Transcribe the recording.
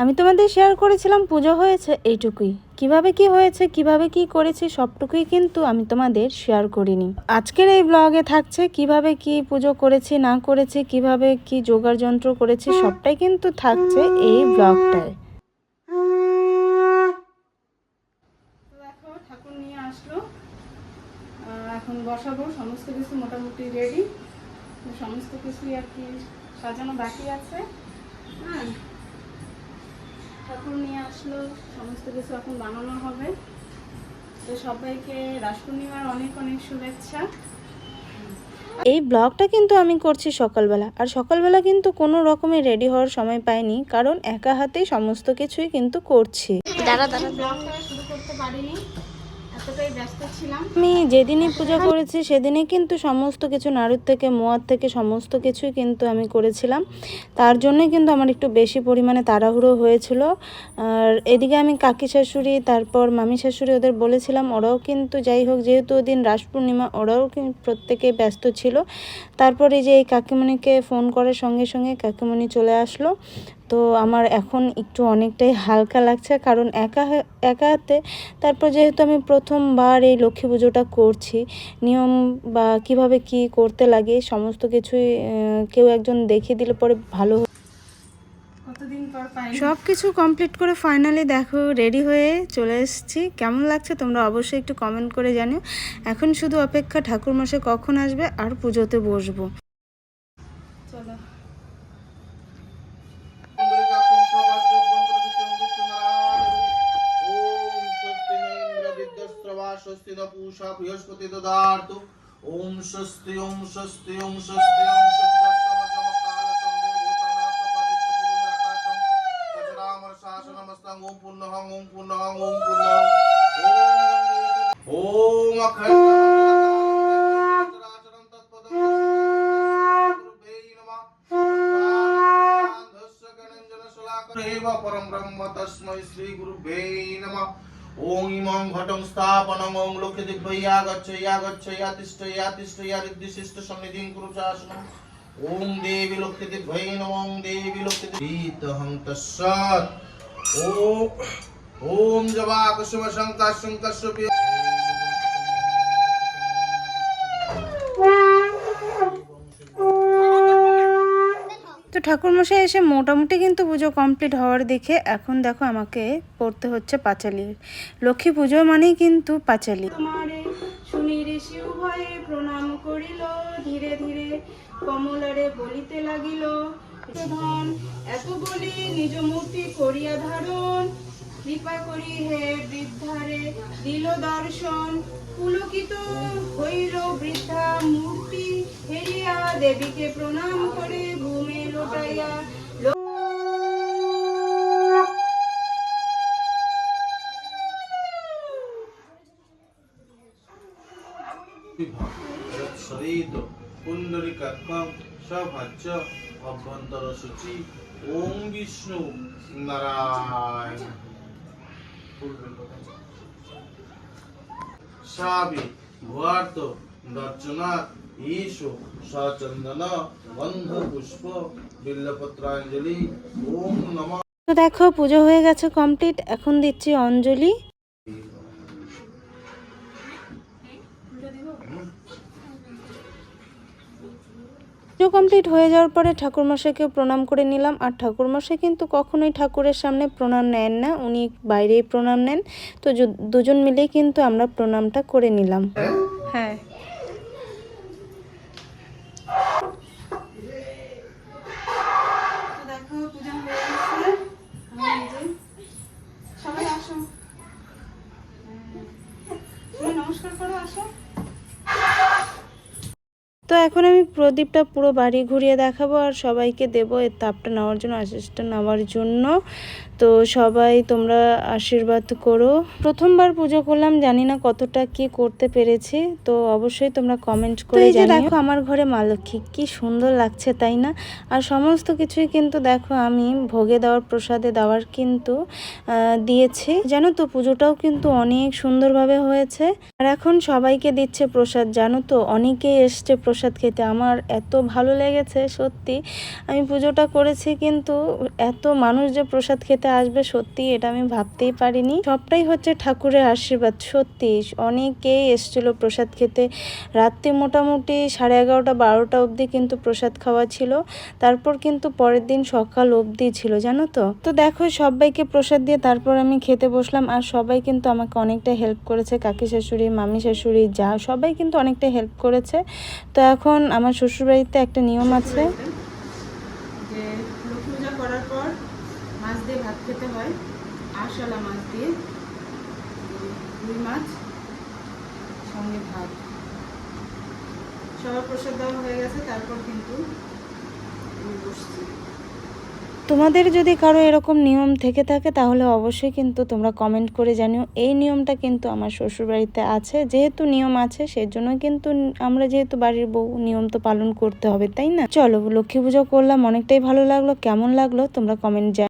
আমি তোমাদের শেয়ার করেছিলাম, পুজো হয়েছে এইটুকুই। কীভাবে কি হয়েছে, কীভাবে কি করেছি, সবটুকুই কিন্তু আমি তোমাদের শেয়ার করিনি। আজকের এই ব্লগে থাকছে কীভাবে কি পুজো করেছি, না করেছি, কীভাবে কি যোগাড় যন্ত্র করেছি, সবটাই কিন্তু থাকছে এই ব্লগটায় এখন বসাবো, সমস্ত কিছু মোটামুটি রেডি সমস্ত কিছুই আর কি সাজানো বাকি আছে। হ্যাঁ। ঠাকুর নিয়ে আসলো সমস্ত কিছু এখন বানানো হবে। তো সবাইকে রাস পূর্ণিমার অনেক অনেক শুভেচ্ছা। এই ব্লগটা কিন্তু আমি করছি সকালবেলা আর সকালবেলা কিন্তু কোনো রকমে রেডি হওয়ার সময় পাইনি কারণ একা হাতেই সমস্ত কিছুই কিন্তু করছি। দাঁড়া দাঁড়া। ব্লগটা শুরু করতে পারিনি। ব্যস্ত ছিলাম। আমি যেদিনই পূজা করেছি সেদিনে কিন্তু সমস্ত কিছু নাড়ুর থেকে, মোয়ার থেকে সমস্ত কিছুই কিন্তু আমি করেছিলাম। তার জন্যই কিন্তু আমার একটু বেশি পরিমাণে তাড়াহুড়ো হয়েছিল। আর এদিকে আমি কাকি শাশুড়ি, তারপর মামি শাশুড়ি ওদের বলেছিলাম, ওরাও কিন্তু যাই হোক, যেহেতু ওদিন রাস পূর্ণিমা, ওরাও প্রত্যেকে ব্যস্ত ছিল। তারপর এই যে এই কাকিমণিকে ফোন করার সঙ্গে সঙ্গে কাকিমণি চলে আসলো। তো আমার এখন একটু অনেকটাই হালকা লাগছে কারণ একা একা হাতে তারপর যেহেতু আমি প্রথমবার এই লক্ষ্মী পুজোটা করছি নিয়ম বা কীভাবে কি করতে লাগে সমস্ত কিছুই কেউ একজন দেখিয়ে দিলে পরে ভালো সব কিছু কমপ্লিট করে ফাইনালি দেখো রেডি হয়ে চলে এসেছি। কেমন লাগছে তোমরা অবশ্যই একটু কমেন্ট করে জানিও। এখন শুধু অপেক্ষা ঠাকুর মশাই কখন আসবে আর পুজোতে বসবো। বিদ্যস্রবা স্বস্তি ন পূষা বৃহস্পতি দদাতু ওম স্বস্তি ওম স্বস্তি ওম স্বস্তি ওম সূর্যস্তমযমকালসন্ধে ভূতানাথপাদিত্যভূমিরাকাশং গজরামরশাসনমস্তং ওম পুণ্যহং ওম পুণ্যহং ওম পুণ্যহং ওম অখণ্ডচরাচরং তৎপদং গুরুভ্যৈ নমঃ एव परं ब्रह्म तस्मै श्रीगुरुभ्यै नमः ओं इमं घटं स्थापनं ओं लोके दिव्यया गच्छया गच्छया तिष्ठया तिष्ठया रिद्धिशिष्ट सन्निधिं कुरुचासनम् ओं देवी लोके दिव्यै नमः देवी लोके पीतहं तस्सत् ओम ओम जवाकुसुम शंकर शंकर सुप्रिय তো ঠাকুরমশাই এসে মোটামুটি কিন্তু পুজো কমপ্লিট হওয়ার দেখে এখন দেখো আমাকে পড়তে হচ্ছে পাঁচালি। লক্ষ্মী পুজো মানেই কিন্তু পাঁচালি। শুনি ঋষি উভয়ে প্রণাম করিল, ধীরে ধীরে কমলারে বলিতে লাগিল ধন এত বলি নিজ মূর্তি করিয়া ধারণ, কৃপা করি হে বৃদ্ধারে দিল দর্শন, পুলকিত হইল বৃদ্ধা মূর্তি হেরিয়া দেবীকে প্রণাম করে শরীত অভ্যন্তর সূচি ওম বিষ্ণু নারায়ণ। সাবি ভুয়ার্ত দর্শনাথ ঈশো সচন্দন গন্ধ পুষ্প বিল্লপত্রাঞ্জলি ওম নমঃ তো দেখো পুজো হয়ে গেছে কমপ্লিট এখন দিচ্ছি অঞ্জলি। পুজো কমপ্লিট হয়ে যাওয়ার পরে ঠাকুরমশাইকে প্রণাম করে নিলাম। আর ঠাকুরমশাই কিন্তু কখনোই ঠাকুরের সামনে প্রণাম নেন না উনি বাইরেই প্রণাম নেন। তো দুজন মিলেই কিন্তু আমরা প্রণামটা করে নিলাম। হ্যাঁ দেখো পূজা হয়ে গেছে আমি এই যে সবাই আসো তুমি নমস্কার করো আসো। তো এখন আমি প্রদীপটা পুরো বাড়ি ঘুরিয়ে দেখাবো আর সবাইকে দেবো এর তাপটা নেওয়ার জন্য আশিসটা নেওয়ার জন্য। তো সবাই তোমরা আশীর্বাদ করো। প্রথমবার পুজো করলাম জানি না কতটা কি করতে পেরেছি তো অবশ্যই তোমরা কমেন্ট করে জানিও। দেখো আমার ঘরে মা লক্ষ্মী কি সুন্দর লাগছে তাই না? আর সমস্ত কিছুই কিন্তু দেখো আমি ভোগে দেওয়ার প্রসাদে দেওয়ার কিন্তু দিয়েছি। জানো তো পুজোটাও কিন্তু অনেক সুন্দরভাবে হয়েছে। আর এখন সবাইকে দিচ্ছে প্রসাদ জানো তো? অনেকেই এসছে প্রসাদ খেতে আমার এত ভালো লেগেছে, সত্যি। আমি পুজোটা করেছি কিন্তু এত মানুষ যে প্রসাদ খেতে আসবে সত্যি এটা আমি ভাবতেই পারিনি। সবটাই হচ্ছে ঠাকুরের আশীর্বাদ, সত্যি। অনেকেই এসেছিল প্রসাদ খেতে। রাত্রি মোটামুটি সাড়ে এগারোটা, বারোটা অবধি কিন্তু প্রসাদ খাওয়া ছিল। তারপর কিন্তু পরের দিন সকাল অবধি ছিল, জানো তো? তো দেখো, সবাইকে প্রসাদ দিয়ে তারপর আমি খেতে বসলাম। আর সবাই কিন্তু আমাকে অনেকটা হেল্প করেছে, কাকি শাশুড়ি, মামি শাশুড়ি, যা, সবাই কিন্তু অনেকটা হেল্প করেছে। তো এখন আমার শ্বশুরবাড়িতে একটা নিয়ম আছে। যে লক্ষ্মী পূজা করার পর মাছ দিয়ে ভাত খেতে হয় মাছ দিয়ে, রুই মাছ, সঙ্গে ভাত। সবার প্রসাদ দেওয়া হয়ে গেছে, তারপর কিন্তু বসছি। তোমাদের যদি কারও এরকম নিয়ম থেকে থাকে, তাহলে অবশ্যই কিন্তু তোমরা কমেন্ট করে জানিও। এই নিয়মটা কিন্তু আমার শ্বশুরবাড়িতে আছে। যেহেতু নিয়ম আছে সেই সেজন্য কিন্তু আমরা যেহেতু বাড়ির বউ, নিয়ম তো পালন করতে হবে, তাই না? চলো, লক্ষ্মী পুজো করলাম, অনেকটাই ভালো লাগল। কেমন লাগল? তোমরা কমেন্ট